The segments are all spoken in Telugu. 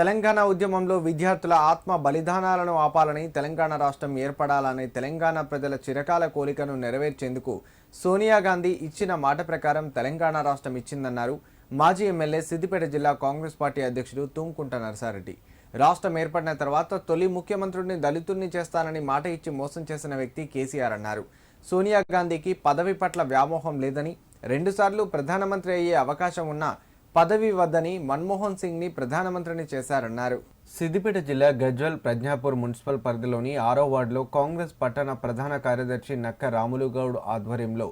తెలంగాణ ఉద్యమంలో విద్యార్థుల ఆత్మ బలిదానాలను ఆపాలని తెలంగాణ రాష్ట్రం ఏర్పడాలనే తెలంగాణ ప్రజల చిరకాల కోరికను నెరవేర్చేందుకు సోనియా గాంధీ ఇచ్చిన మాట ప్రకారం తెలంగాణ రాష్ట్రం ఇచ్చిందన్నారు. మాజీ ఎమ్మెల్యే సిద్దిపేట జిల్లా కాంగ్రెస్ పార్టీ అధ్యక్షుడు తుంకుంట నరసారెడ్డి. రాష్ట్రం ఏర్పడిన తర్వాత తొలి ముఖ్యమంత్రుడిని దళితుల్ని చేస్తానని మాట ఇచ్చి మోసం చేసిన వ్యక్తి కేసీఆర్ అన్నారు. సోనియా గాంధీకి పదవి పట్ల వ్యామోహం లేదని రెండుసార్లు ప్రధానమంత్రి అయ్యే అవకాశం ఉన్నా పదవి వద్దని మన్మోహన్ సింగ్ని ప్రధానమంత్రిని చేశారన్నారు. సిద్దిపేట జిల్లా గజ్వల్ ప్రజ్ఞాపూర్ మున్సిపల్ పరిధిలోని ఆరో వార్డులో కాంగ్రెస్ పట్టణ ప్రధాన కార్యదర్శి నక్క రాములుగౌడ్ ఆధ్వర్యంలో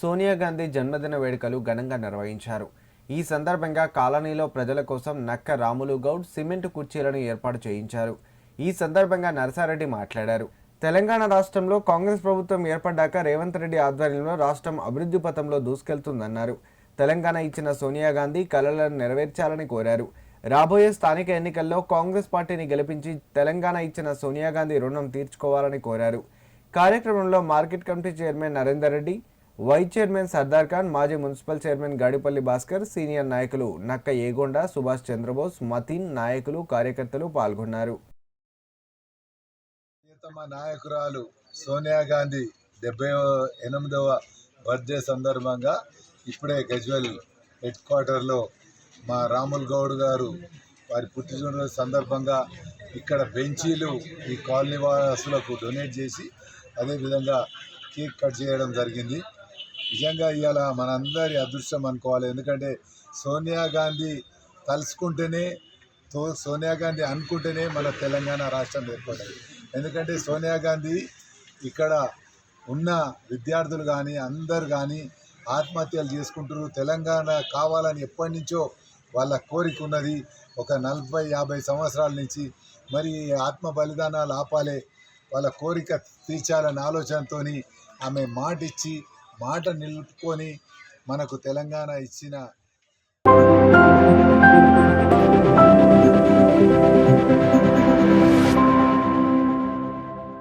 సోనియా గాంధీ జన్మదిన వేడుకలు ఘనంగా నిర్వహించారు. ఈ సందర్భంగా కాలనీలో ప్రజల కోసం నక్క రాములు గౌడ్ సిమెంట్ కుర్చీలను ఏర్పాటు చేయించారు. ఈ సందర్భంగా నరసారెడ్డి మాట్లాడారు. తెలంగాణ రాష్ట్రంలో కాంగ్రెస్ ప్రభుత్వం ఏర్పడ్డాక రేవంత్ రెడ్డి ఆధ్వర్యంలో రాష్ట్రం అభివృద్ధి పథంలో దూసుకెళ్తుందన్నారు. తెలంగాణ ఇచ్చిన సోనియా గాంధీ కలలను నెరవేర్చాలని కోరారు. రాబోయే స్థానిక ఎన్నికల్లో కాంగ్రెస్ పార్టీని గెలిపించి తెలంగాణ ఇచ్చిన సోనియా గాంధీ రుణం తీర్చుకోవాలని కోరారు. కార్యక్రమంలో market committee chairman Narender Reddy vice chairman Sardar Khan మాజీ municipal chairman Gadipalli Bhaskar senior నాయకులు నక్క ఏగొండ సుభాష్ చంద్రబోస్ మతిన్ నాయకులు కార్యకర్తలు పాల్గొన్నారు. నాయకురాలు సోనియా గాంధీ డెబ్బై ఎనిమిదవ బర్త్డే సందర్భంగా ఇప్పుడే గజ్వెల్ హెడ్ క్వార్టర్లో మా రాముల్ గౌడ్ గారు వారి పుట్టినరోజు సందర్భంగా ఇక్కడ బెంచీలు ఈ కాలనీ వాసులకు డొనేట్ చేసి అదేవిధంగా కేక్ కట్ చేయడం జరిగింది. నిజంగా ఇవాళ మనందరి అదృష్టం అనుకోవాలి. ఎందుకంటే సోనియా గాంధీ తలుసుకుంటేనే తో సోనియా గాంధీ అనుకుంటేనే మన తెలంగాణ రాష్ట్రం ఏర్పడింది. ఎందుకంటే సోనియా గాంధీ ఇక్కడ ఉన్న విద్యార్థులు కానీ అందరు కానీ ఆత్మహత్యలు చేసుకుంటారు తెలంగాణ కావాలని ఎప్పటి నుంచో వాళ్ళ కోరిక ఉన్నది. ఒక నలభై యాభై సంవత్సరాల నుంచి మరి ఆత్మ బలిదానాలు ఆపాలే. వాళ్ళ కోరిక తీర్చాలనే ఆలోచనతోని ఆమె మాట ఇచ్చి మాట నిలుపుకొని మనకు తెలంగాణ ఇచ్చిన